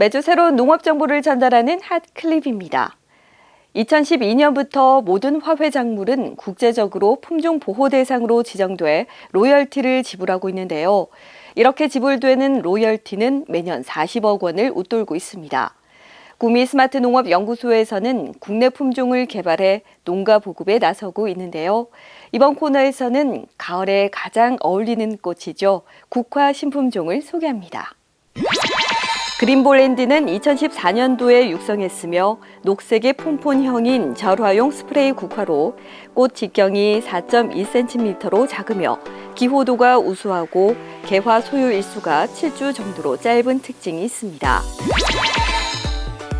매주 새로운 농업 정보를 전달하는 핫 클립입니다. 2012년부터 모든 화훼 작물은 국제적으로 품종 보호 대상으로 지정돼 로열티를 지불하고 있는데요. 이렇게 지불되는 로열티는 매년 40억 원을 웃돌고 있습니다. 구미 스마트 농업 연구소에서는 국내 품종을 개발해 농가 보급에 나서고 있는데요. 이번 코너에서는 가을에 가장 어울리는 꽃이죠. 국화 신품종을 소개합니다. 그린볼랜드는 2014년도에 육성했으며 녹색의 폼폰형인 절화용 스프레이 국화로 꽃 직경이 4.2cm로 작으며 기호도가 우수하고 개화 소요 일수가 7주 정도로 짧은 특징이 있습니다.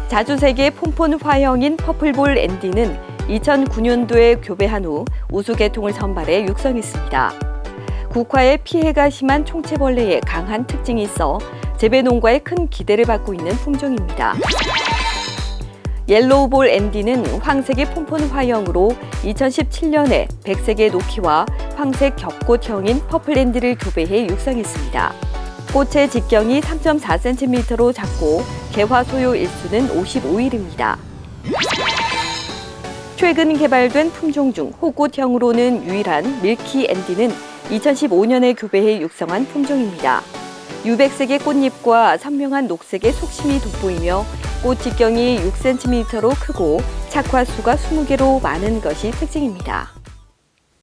자주색의 폼폰 화형인 퍼플볼 앤디는 2009년도에 교배한 후 우수 계통을 선발해 육성했습니다. 국화에 피해가 심한 총체벌레에 강한 특징이 있어 재배 농가에 큰 기대를 받고 있는 품종입니다. 옐로우볼 앤디는 황색의 폼폰 화형으로 2017년에 백색의 노키와 황색 겹꽃형인 퍼플랜드를 교배해 육성했습니다. 꽃의 직경이 3.4cm로 작고 개화 소요 일수는 55일입니다. 최근 개발된 품종 중 호꽃형으로는 유일한 밀키 앤디는 2015년에 교배해 육성한 품종입니다. 유백색의 꽃잎과 선명한 녹색의 속심이 돋보이며 꽃 직경이 6cm로 크고 착화수가 20개로 많은 것이 특징입니다.